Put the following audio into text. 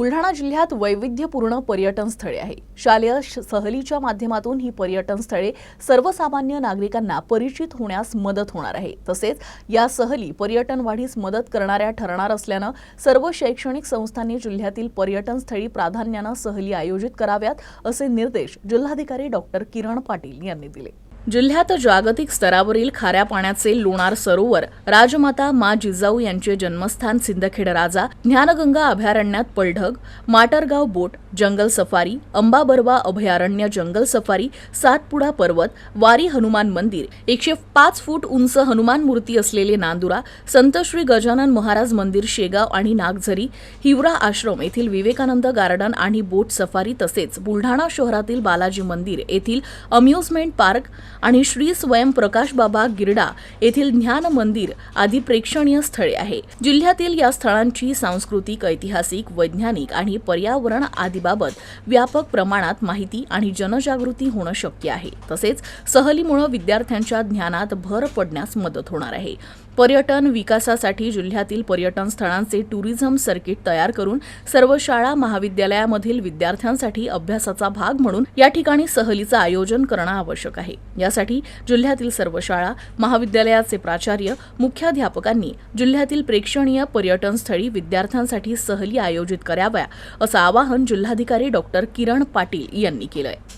बुलढाणा जिल्ह्यात वैविध्यपूर्ण पर्यटन स्थळे आहे. शालेय सहलीच्या माध्यमातून ही पर्यटन स्थळे सर्वसामान्य नागरिकांना परिचित होण्यास मदत होणार आहे. तसेच या सहली पर्यटन वाढीस मदत करणाऱ्या ठरणार असल्यानं सर्व शैक्षणिक संस्थांनी जिल्ह्यातील पर्यटन स्थळी प्राधान्यानं सहली आयोजित कराव्यात असे निर्देश जिल्हाधिकारी डॉक्टर किरण पाटील यांनी दिले. जिल्ह्यात जागतिक स्तरावरील खाऱ्या पाण्याचे लोणार सरोवर राजमाता मा जिजाऊ यांचे जन्मस्थान सिंदखेड राजा ज्ञानगंगा अभयारण्यात पलढग माटरगाव बोट जंगल सफारी अंबाबरवा अभयारण्य जंगल सफारी सातपुडा पर्वत वारी हनुमान मंदिर एकशे पाच फूट उंच हनुमान मूर्ती असलेले नांदुरा संत श्री गजानन महाराज मंदिर शेगाव आणि नागझरी हिवरा आश्रम येथील विवेकानंद गार्डन आणि बोट सफारी तसेच बुलढाणा शहरातील बालाजी मंदिर येथील अम्युजमेंट पार्क आणि श्री स्वयं प्रकाश बाबा गिरडा येथील ज्ञान मंदिर आदी प्रेक्षणीय स्थळे आहे. जिल्ह्यातील या स्थळांची सांस्कृतिक ऐतिहासिक वैज्ञानिक आणि पर्यावरण आदीबाबत व्यापक प्रमाणात माहिती आणि जनजागृती होणं शक्य आहे. तसेच सहलीमुळे विद्यार्थ्यांच्या ज्ञानात भर पडण्यास मदत होणार आहे. पर्यटन विकासासाठी जिल्ह्यातील पर्यटन स्थळांचे टुरिझम सर्किट तयार करून सर्व शाळा महाविद्यालयामधील विद्यार्थ्यांसाठी अभ्यासाचा भाग म्हणून या ठिकाणी सहलीचं आयोजन करणं आवश्यक आहे. या यासाठी जिल्ह्यातील सर्व शाळा महाविद्यालयाचे प्राचार्य मुख्याध्यापकांनी जिल्ह्यातील प्रेक्षणीय पर्यटन स्थळी विद्यार्थ्यांसाठी सहली आयोजित कराव्या असं आवाहन जिल्हाधिकारी डॉक्टर किरण पाटील यांनी केलं आहे